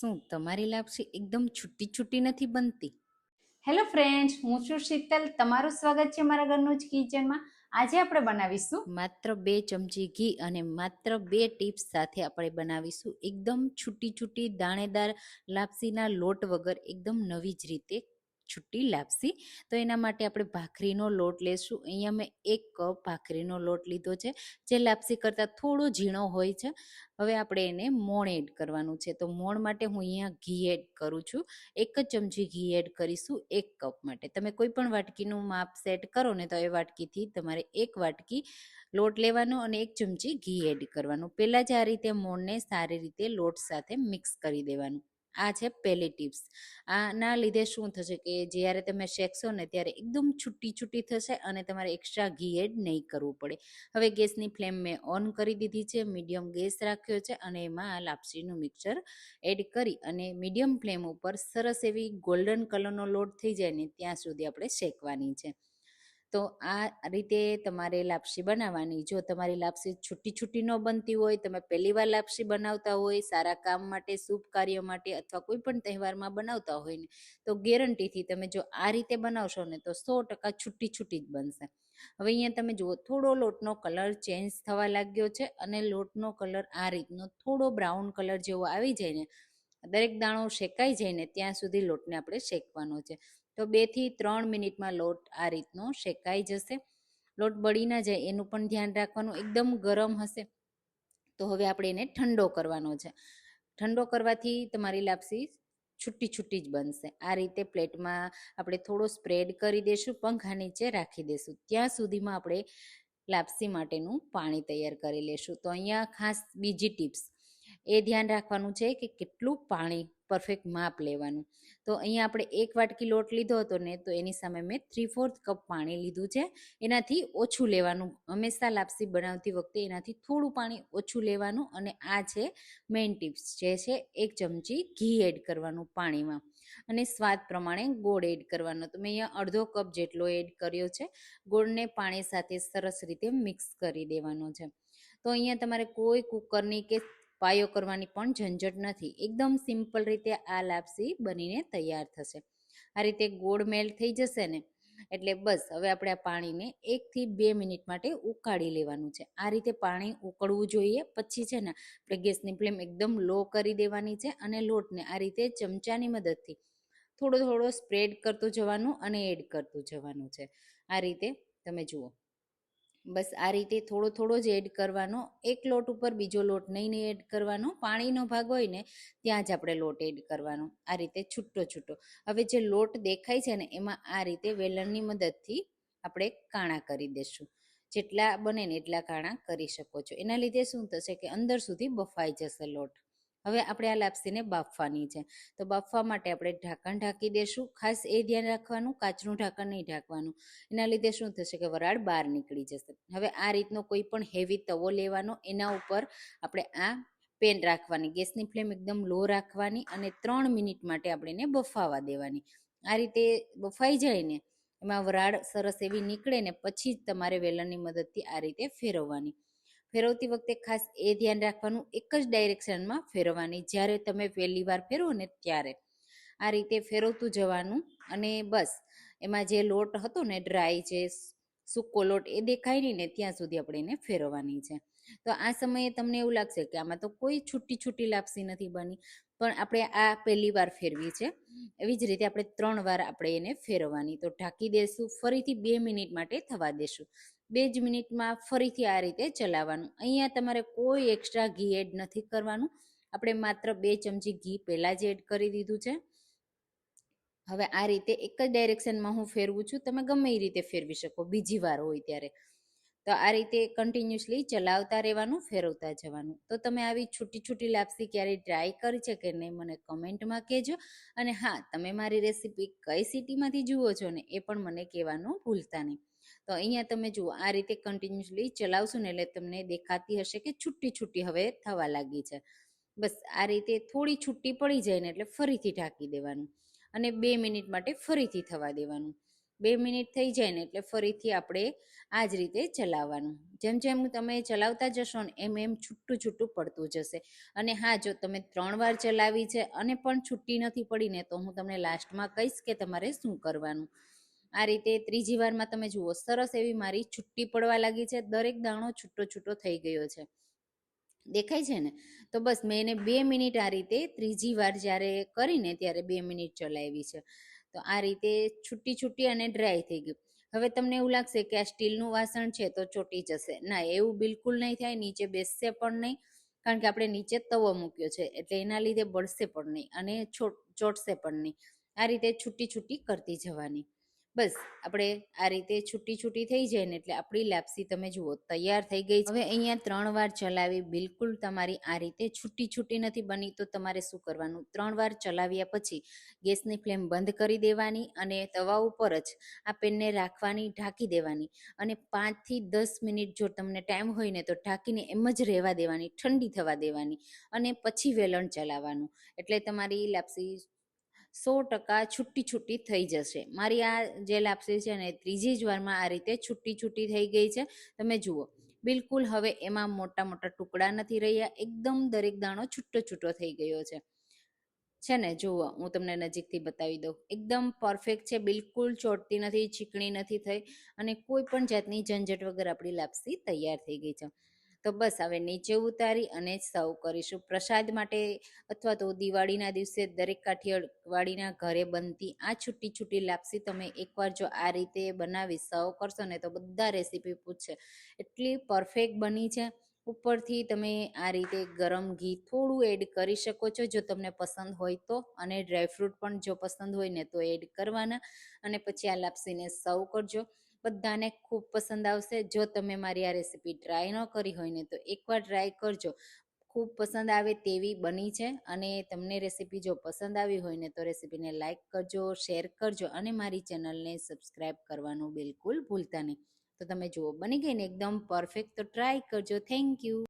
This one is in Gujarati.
શું? તમારી લાપસી એકદમ છૂટી છૂટી નથી બનતી. હેલો ફ્રેન્ડ્સ હું છું શીતલ. તમારું સ્વાગત છે મારા ઘરનું જ કિચનમાં આજે આપણે બનાવીશું. માત્ર બે ચમચી ઘી અને માત્ર બે ટીપ્સ સાથે આપણે બનાવીશું. એકદમ છૂટી છૂટી દાણેદાર લાપસીના લોટ વગર એકદમ નવી જ રીતે છૂટી લાપસી. તો એના માટે આપણે ભાખરીનો લોટ લેશું. અહીંયા મેં એક કપ ભાખરીનો લોટ લીધો છે, જે લાપસી કરતાં થોડો ઝીણો હોય છે. હવે આપણે એને મોણ એડ કરવાનું છે. તો મોણ માટે હું અહીંયા ઘી એડ કરું છું. એક જ ચમચી ઘી એડ કરીશું એક કપ માટે. તમે કોઈ પણ વાટકીનું માપ સેટ કરો ને તો એ વાટકીથી તમારે એક વાટકી લોટ લેવાનો અને એક ચમચી ઘી એડ કરવાનું. પહેલાં જ આ રીતે મોણને સારી રીતે લોટ સાથે મિક્સ કરી દેવાનું. આ છે પહેલી ટિપ્સ. આના લીધે શું થશે કે જ્યારે તમે શેકશો ને ત્યારે એકદમ છૂટી છૂટી થશે અને તમારે એક્સ્ટ્રા ઘી એડ નહીં કરવું પડે. હવે ગેસની ફ્લેમ મેં ઓન કરી દીધી છે, મીડિયમ ગેસ રાખ્યો છે અને એમાં લાપસીનું મિક્સર એડ કરી અને મીડિયમ ફ્લેમ ઉપર સરસ એવી ગોલ્ડન કલરનો લોટ થઈ જાય ને ત્યાં સુધી આપણે શેકવાની છે. તો આ રીતે તમારે લાપસી બનાવવાની. જો તમારી લાપસી છૂટી છૂટી ન બનતી હોય, તમે પહેલી વાર લાપસી બનાવતા હોય, સારા કામ માટે, શુભ કાર્ય માટે અથવા કોઈ પણ તહેવારમાં બનાવતા હોય ને, તો ગેરંટીથી તમે જો આ રીતે બનાવશો ને, તો સો ટકા છૂટી છૂટી જ બનશે. હવે અહીંયા તમે જુઓ, થોડો લોટનો કલર ચેન્જ થવા લાગ્યો છે અને લોટનો કલર આ રીતનો થોડો બ્રાઉન કલર જેવો આવી જાય ને, દરેક દાણો શેકાઈ જાય ને, ત્યાં સુધી લોટને આપણે શેકવાનો છે. તો બેથી ત્રણ મિનિટમાં લોટ આ રીતનો શેકાઈ જશે. લોટ બળી ના જાય એનું પણ ધ્યાન રાખવાનું. એકદમ ગરમ હશે. તો હવે આપણે એને ઠંડો કરવાનો છે. ઠંડો કરવાથી તમારી લાપસી છૂટી છૂટી જ બનશે. આ રીતે પ્લેટમાં આપણે થોડો સ્પ્રેડ કરી દઈશું પંખા નીચે રાખી દઈશું ત્યાં સુધીમાં આપણે લાપસી માટેનું પાણી તૈયાર કરી લેશું. તો અહીંયા ખાસ બીજી ટિપ્સ. એ ધ્યાન રાખવાનું છે કે કેટલું પાણી પરફેક્ટ માપ લેવાનું. તો અહીંયા આપણે એક વાટકી લોટ લીધો હતો ને, તો એની સામે મેં થ્રી ફોર્થ કપ પાણી લીધું છે. એનાથી ઓછું લેવાનું. હંમેશા લાપસી બનાવતી વખતે એનાથી થોડું પાણી ઓછું લેવાનું અને આ છે મેઇન ટિપ્સ જે છે એક ચમચી ઘી એડ કરવાનું પાણીમાં. અને સ્વાદ પ્રમાણે ગોળ એડ કરવાનો. તો મેં અહીંયા અડધો કપ જેટલો એડ કર્યો છે. ગોળને પાણી સાથે સરસ રીતે મિક્સ કરી દેવાનો છે. તો અહીંયા તમારે કોઈ કુકરની કે પાયો કરવાની પણ ઝંઝટ નથી. એકદમ સિમ્પલ રીતે આ લાપસી બનીને તૈયાર થશે. આ રીતે ગોળ મેલ થઈ જશે ને, એટલે બસ હવે આપણે આ પાણીને એકથી બે મિનિટ માટે ઉકાળી લેવાનું છે. આ રીતે પાણી ઉકળવું જોઈએ. પછી છે ને, આપણે ગેસની ફ્લેમ એકદમ લો કરી દેવાની છે અને લોટને આ રીતે ચમચાની મદદથી થોડો થોડો સ્પ્રેડ કરતું જવાનું અને એડ કરતું જવાનું છે. આ રીતે તમે જુઓ. બસ આ રીતે થોડો થોડો જ એડ કરવાનો, એક લોટ ઉપર બીજો લોટ નહીં એડ કરવાનો, પાણીનો ભાગ હોય ને ત્યાં જ આપણે લોટ એડ કરવાનો, આ રીતે છૂટો છૂટો. હવે જે લોટ દેખાય છે ને, એમાં આ રીતે વેલણની મદદથી આપણે કાણા કરી દઈશું જેટલા બને ને એટલા કાણા કરી શકો છો. એના લીધે શું થશે કે અંદર સુધી બફાઈ જશે લોટ. હવે આપણે આ લાપસીને બાફવાની છે. તો બાફવા માટે આપણે ઢાંકણ ઢાંકી દેશું. ખાસ એ ધ્યાન રાખવાનું, કાચનું ઢાંકણ નહીં ઢાંકવાનું. એના લીધે શું થશે કે વરાળ બહાર નીકળી જશે. હવે આ રીતનો કોઈ પણ હેવી તવો લેવાનો, એના ઉપર આપણે આ પેન રાખવાની. ગેસની ફ્લેમ એકદમ લો રાખવાની અને ત્રણ મિનિટ માટે આપણે એને બફાવા દેવાની. આ રીતે બફાઈ જાય ને, એમાં વરાળ સરસ એવી નીકળે ને પછી જ તમારે વેલણની મદદથી આ રીતે ફેરવવાની. ફેરવતી વખતે ખાસ એ ધ્યાન રાખવાનું એક જ ડાયરેક્શનમાં ફેરવવાની. જ્યારે તમે પહેલી વાર ફેરવો ને ત્યારે આ રીતે ફેરવતું જવાનું અને બસ એમાં જે લોટ હતો ને ડ્રાય છે સૂકો લોટ એ દેખાય નહીં ને ત્યાં સુધી આપણે એને ફેરવવાની છે. તો આ સમયે તમને એવું લાગશે કે આમાં તો કોઈ છૂટી છૂટી લાપસી નથી બની, પણ આપણે આ પહેલી વાર ફેરવી છે. એવી જ રીતે આપણે ત્રણ વાર આપણે એને ફેરવવાની. તો ઢાંકી દેશું, ફરીથી બે મિનિટ માટે થવા દેશું. બે જ મિનિટમાં ફરીથી આ રીતે ચલાવવાનું. અહીંયા તમારે કોઈ એક્સ્ટ્રા ઘી એડ નથી કરવાનું. આપણે માત્ર બે ચમચી ઘી પહેલાં જ એડ કરી દીધું છે. હવે આ રીતે એક જ ડાયરેક્શનમાં હું ફેરવું છું. તમે ગમે એ રીતે ફેરવી શકો. બીજી વાર હોય ત્યારે. તો આ રીતે કન્ટિન્યુઅસલી ચલાવતા રહેવાનું, ફેરવતા જવાનું. તો તમે આવી છૂટી છૂટી લાપસી ક્યારેય ટ્રાય કરી છે કે નહીં, મને કમેન્ટમાં કહેજો. અને હા, તમે મારી રેસીપી કઈ સિટીમાંથી જુઓ છો ને, એ પણ મને કહેવાનું ભૂલતા નહીં. તો અહીંયા તમે જુઓ, આ રીતે કન્ટિન્યુઅસલી ચલાવશો ને એટલે તમને દેખાતી હશે કે છૂટી છૂટી હવે થવા લાગી છે. બસ આ રીતે થોડી છૂટી પડી જાય ને એટલે ફરીથી ઢાંકી દેવાનું અને બે મિનિટ માટે ફરીથી થવા દેવાનું. બે મિનિટ થઈ જાય ને એટલે ફરીથી આપણે આ જ રીતે ચલાવવાનું. જેમ જેમ તમે ચલાવતા જશો ને એમ એમ છૂટું છૂટું પડતું જશે. અને હા, જો તમે ત્રણ વાર ચલાવી છે અને પણ છૂટી નથી પડી ને તો હું તમને લાસ્ટમાં કહીશ કે તમારે શું કરવાનું. આ રીતે ત્રીજી વારમાં તમે જુઓ, સરસ એવી મારી છુટ્ટી પડવા લાગી છે. દરેક દાણો છૂટો છૂટો થઈ ગયો છે. દેખાય છે ને? તો બસ મેં એને બે મિનિટ આ રીતે ત્રીજી વાર જ્યારે કરીને ત્યારે બે મિનિટ ચલાવી છે. તો આ રીતે છૂટી છૂટી અને ડ્રાય થઈ ગયું. હવે તમને એવું લાગશે કે આ સ્ટીલનું વાસણ છે તો ચોટી જશે. ના, એવું બિલકુલ નહીં થાય. નીચે બેસશે પણ નહીં. કારણ કે આપણે નીચે તવો મૂક્યો છે. એટલે એના લીધે બળશે પણ નહીં અને ચોટશે પણ નહીં. આ રીતે છૂટી છૂટી કરતી જવાની. બસ, આપણે આ રીતે છૂટી છૂટી થઈ જાય ને એટલે આપણી લાપસી તમે જુઓ, તૈયાર થઈ ગઈ હવે અહીંયા ત્રણ વાર ચલાવી, બિલકુલ તમારી આ રીતે છૂટી છૂટી નથી બની તો તમારે શું કરવાનું? ત્રણ વાર ચલાવ્યા પછી ગેસની ફ્લેમ બંધ કરી દેવાની અને તવા ઉપર જ આ પેનને રાખવાની, ઢાંકી દેવાની અને પાંચથી દસ મિનિટ જો તમને ટાઈમ હોય ને તો ઢાંકીને એમ જ રહેવા દેવાની, ઠંડી થવા દેવાની અને પછી વેલણ ચલાવવાનું. એટલે તમારી લાપસી સો ટકા છૂટી છૂટી થઈ જશે. મારી આ જે લાપસી છે ને, ત્રીજી જ વારમાં આ રીતે છૂટી છૂટી થઈ ગઈ છે. તમે જુઓ, બિલકુલ હવે એમાં મોટા મોટા ટુકડા નથી રહ્યા. એકદમ દરેક દાણો છૂટો છૂટો થઈ ગયો છે. છે ને, જુઓ, હું તમને નજીકથી બતાવી દઉં. એકદમ પરફેક્ટ છે, બિલકુલ ચોટતી નથી ચીકણી નથી થઈ અને કોઈ પણ જાતની ઝંઝટ વગર આપણી લાપસી તૈયાર થઈ ગઈ છે. તો બસ હવે નીચે ઉતારી અને સર્વ કરીશું. પ્રસાદ માટે અથવા તો દિવાળીના દિવસે દરેક કાઠિયાવાડીના ઘરે બનતી આ છૂટી છૂટી લાપસી તમે એકવાર જો આ રીતે બનાવી સર્વ કરશો ને તો બધા રેસીપી પૂછશે. એટલી પરફેક્ટ બની છે. ઉપરથી તમે આ રીતે ગરમ ઘી થોડું એડ કરી શકો છો. જો તમને પસંદ હોય તો અને ડ્રાયફ્રૂટ પણ જો પસંદ હોય ને તો એડ કરવાના. અને પછી આ લાપસીને સર્વ કરજો. બધાને ખૂબ પસંદ આવશે. જો તમે મારી આ રેસીપી ટ્રાય ન કરી હોય ને તો એકવાર ટ્રાય કરજો. ખૂબ પસંદ આવે તેવી બની છે અને તમને રેસીપી જો પસંદ આવી હોય ને તો રેસીપીને લાઇક કરજો શેર કરજો અને મારી ચેનલને સબસ્ક્રાઈબ કરવાનું બિલકુલ ભૂલતા નહીં. તો તમે જુઓ, બની ગઈ ને એકદમ પરફેક્ટ તો ટ્રાય કરજો. Thank you